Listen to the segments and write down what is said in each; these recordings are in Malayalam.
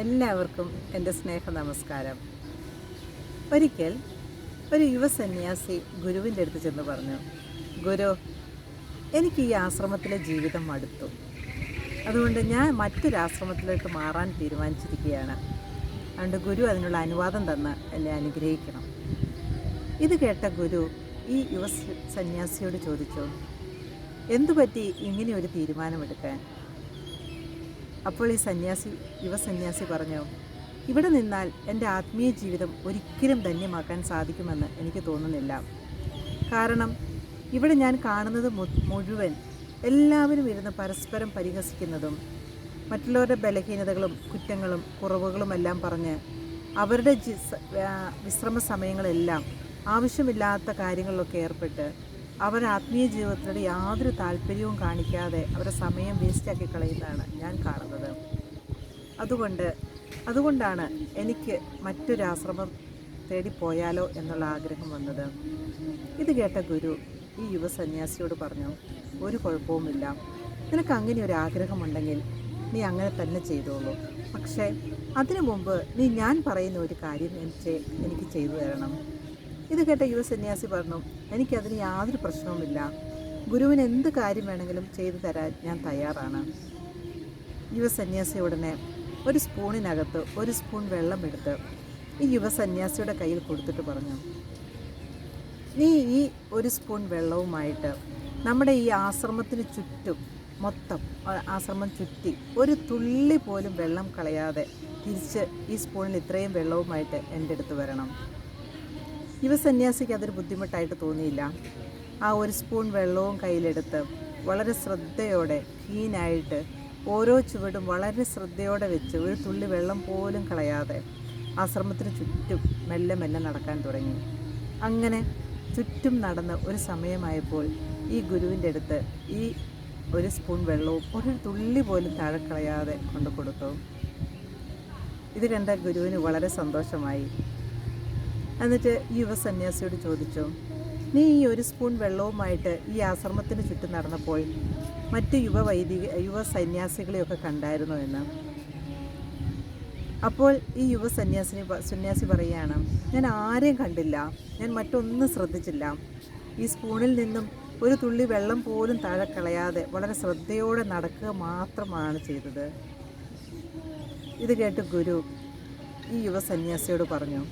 എല്ലാവർക്കും എന്റെ സ്നേഹ നമസ്കാരം ഒരിക്കൽ ഒരു യുവ സന്യാസി ഗുരുവിന്റെ അടുത്ത് ചെന്ന് പറഞ്ഞു ഗുരു എനിക്ക് ഈ ആശ്രമത്തിലെ ജീവിതം മടുത്തു. അതുകൊണ്ട് ഞാൻ മറ്റൊരു ആശ്രമത്തിലേക്ക് മാറാൻ തീരുമാനിച്ചിരിക്കുകയാണ്. അതുകൊണ്ട് ഗുരു അതിനുള്ള അനുവാദം തന്ന് എന്നെ അനുഗ്രഹിക്കണം. ഇത് കേട്ട ഗുരു ഈ യുവ സന്യാസിയോട് ചോദിച്ചു എന്തുപറ്റി ഇങ്ങനെ ഒരു തീരുമാനമെടുക്കാൻ? അപ്പോൾ ഈ സന്യാസി യുവസന്യാസി പറഞ്ഞു ഇവിടെ നിന്നാൽ എന്റെ ആത്മീയ ജീവിതം ഒരിക്കലും ധന്യമാക്കാൻ സാധിക്കുമെന്ന് എനിക്ക് തോന്നുന്നില്ല. കാരണം ഇവിടെ ഞാൻ കാണുന്നത് മുഴുവൻ എല്ലാവരും ഇരുന്ന് പരസ്പരം പരിഹസിക്കുന്നതും മറ്റുള്ളവരുടെ ബലഹീനതകളും കുറ്റങ്ങളും കുറവുകളുമെല്ലാം പറഞ്ഞ് അവരുടെ വിശ്രമ സമയങ്ങളെല്ലാം ആവശ്യമില്ലാത്ത കാര്യങ്ങളിലൊക്കെ ഏർപ്പെട്ട് അവർ ആത്മീയ ജീവിതത്തിനോട് യാതൊരു താല്പര്യവും കാണിക്കാതെ അവരുടെ സമയം വേസ്റ്റാക്കി കളയുന്നതാണ് ഞാൻ കാണുന്നത്. അതുകൊണ്ട് അതുകൊണ്ടാണ് എനിക്ക് മറ്റൊരാശ്രമം തേടി പോയാലോ എന്നുള്ള ആഗ്രഹം വന്നത്. ഇത് കേട്ട ഗുരു ഈ യുവസന്യാസിയോട് പറഞ്ഞു ഒരു കുഴപ്പവുമില്ല. നിനക്ക് അങ്ങനെ ഒരു ആഗ്രഹമുണ്ടെങ്കിൽ നീ അങ്ങനെ തന്നെ ചെയ്തോളൂ. പക്ഷേ അതിനു മുമ്പ് നീ ഞാൻ പറയുന്ന ഒരു കാര്യം എനിക്ക് എനിക്ക് ചെയ്തു തരണം. ഇത് കേട്ട യുവ സന്യാസി പറഞ്ഞു എനിക്കതിന് യാതൊരു പ്രശ്നവുമില്ല. ഗുരുവിന് എന്ത് കാര്യം വേണമെങ്കിലും ചെയ്തു തരാൻ ഞാൻ തയ്യാറാണ്. യുവ സന്യാസി ഉടനെ ഒരു സ്പൂണിനകത്ത് ഒരു സ്പൂൺ വെള്ളം എടുത്ത് ഈ യുവ സന്യാസിയുടെ കയ്യിൽ കൊടുത്തിട്ട് പറഞ്ഞു നീ ഈ ഒരു സ്പൂൺ വെള്ളവുമായിട്ട് നമ്മുടെ ഈ ആശ്രമത്തിന് ചുറ്റും മൊത്തം ആശ്രമം ചുറ്റി ഒരു തുള്ളി പോലും വെള്ളം കളയാതെ തിരിച്ച് ഈ സ്പൂണിൽ ഇത്രയും വെള്ളവുമായിട്ട് എന്റെ അടുത്ത് വരണം. യുവസന്യാസിക്ക് അതൊരു ബുദ്ധിമുട്ടായിട്ട് തോന്നിയില്ല. ആ ഒരു സ്പൂൺ വെള്ളവും കയ്യിലെടുത്ത് വളരെ ശ്രദ്ധയോടെ ക്ലീനായിട്ട് ഓരോ ചുവടും വളരെ ശ്രദ്ധയോടെ വെച്ച് ഒരു തുള്ളി വെള്ളം പോലും കളയാതെ ആശ്രമത്തിന് ചുറ്റും മെല്ലെ മെല്ലെ നടക്കാൻ തുടങ്ങി. അങ്ങനെ ചുറ്റും നടന്ന് ഒരു സമയമായപ്പോൾ ഈ ഗുരുവിന്റെ അടുത്ത് ഈ ഒരു സ്പൂൺ വെള്ളവും ഒരു തുള്ളി പോലും താഴെ കളയാതെ കൊണ്ടു കൊടുത്തു. ഇത് കണ്ട ഗുരുവിന് വളരെ സന്തോഷമായി. എന്നിട്ട് യുവസന്യാസിയോട് യുവ സന്യാസിയോട് ചോദിച്ചു നീ ഈ ഒരു സ്പൂൺ വെള്ളവുമായിട്ട് ഈ ആശ്രമത്തിന് ചുറ്റും നടന്നപ്പോൾ മറ്റ് യുവ വൈദിക യുവ സന്യാസികളെയൊക്കെ കണ്ടായിരുന്നു എന്ന്. അപ്പോൾ ഈ യുവ സന്യാസിനി സന്യാസി പറയുകയാണ് ഞാൻ ആരെയും കണ്ടില്ല. ഞാൻ മറ്റൊന്നും ശ്രദ്ധിച്ചില്ല. ഈ സ്പൂണിൽ നിന്നും ഒരു തുള്ളി വെള്ളം പോലും താഴെ കളയാതെ വളരെ ശ്രദ്ധയോടെ നടക്കുക മാത്രമാണ് ചെയ്തത്. ഇത് കേട്ട് ഗുരു ഈ യുവ സന്യാസിയോട് പറഞ്ഞു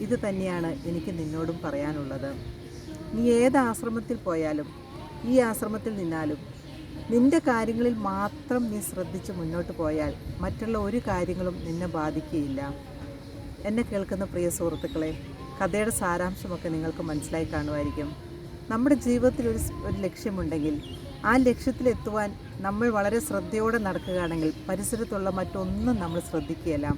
ഇത് തന്നെയാണ് എനിക്ക് നിന്നോടും പറയാനുള്ളത്. നീ ഏത് ആശ്രമത്തിൽ പോയാലും ഈ ആശ്രമത്തിൽ നിന്നാലും നിന്റെ കാര്യങ്ങളിൽ മാത്രം നീ ശ്രദ്ധിച്ച് മുന്നോട്ട് പോയാൽ മറ്റുള്ള ഒരു കാര്യങ്ങളും നിന്നെ ബാധിക്കുകയില്ല. എന്നെ കേൾക്കുന്ന പ്രിയ സുഹൃത്തുക്കളെ കഥയുടെ സാരാംശമൊക്കെ നിങ്ങൾക്ക് മനസ്സിലായി കാണുമായിരിക്കും. നമ്മുടെ ജീവിതത്തിൽ ഒരു ഒരു ലക്ഷ്യമുണ്ടെങ്കിൽ ആ ലക്ഷ്യത്തിലെത്തുവാൻ നമ്മൾ വളരെ ശ്രദ്ധയോടെ നടക്കുകയാണെങ്കിൽ പരിസരത്തുള്ള മറ്റൊന്നും നമ്മൾ ശ്രദ്ധിക്കുകയില്ല.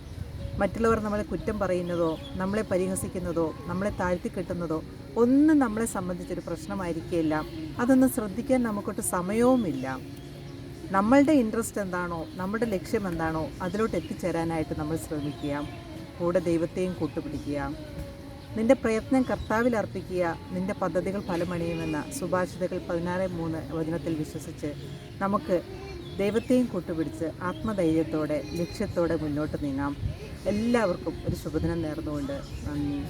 മറ്റുള്ളവർ നമ്മളെ കുറ്റം പറയുന്നതോ നമ്മളെ പരിഹസിക്കുന്നതോ നമ്മളെ താഴ്ത്തിക്കെട്ടുന്നതോ ഒന്നും നമ്മളെ സംബന്ധിച്ചൊരു പ്രശ്നമായിരിക്കുകയില്ല അതൊന്നും ശ്രദ്ധിക്കാൻ നമുക്കൊട്ട് സമയവുമില്ല. നമ്മളുടെ ഇൻട്രസ്റ്റ് എന്താണോ നമ്മുടെ ലക്ഷ്യം എന്താണോ അതിലോട്ട് എത്തിച്ചേരാനായിട്ട് നമ്മൾ ശ്രമിക്കുക. കൂടെ ദൈവത്തെയും കൂട്ടുപിടിക്കുക. നിന്റെ പ്രയത്നം കർത്താവിൽ അർപ്പിക്കുക. നിന്റെ പദ്ധതികൾ ഫലമണിയുമെന്ന സുഭാഷിതകൾ പതിനാറ് മൂന്ന് വചനത്തിൽ വിശ്വസിച്ച് നമുക്ക് ദൈവത്തെയും കൂട്ടുപിടിച്ച് ആത്മധൈര്യത്തോടെ ലക്ഷ്യത്തോടെ മുന്നോട്ട് നീങ്ങാം. എല്ലാവർക്കും ഒരു ശുഭദിനം നേർന്നുകൊണ്ട് നന്ദി.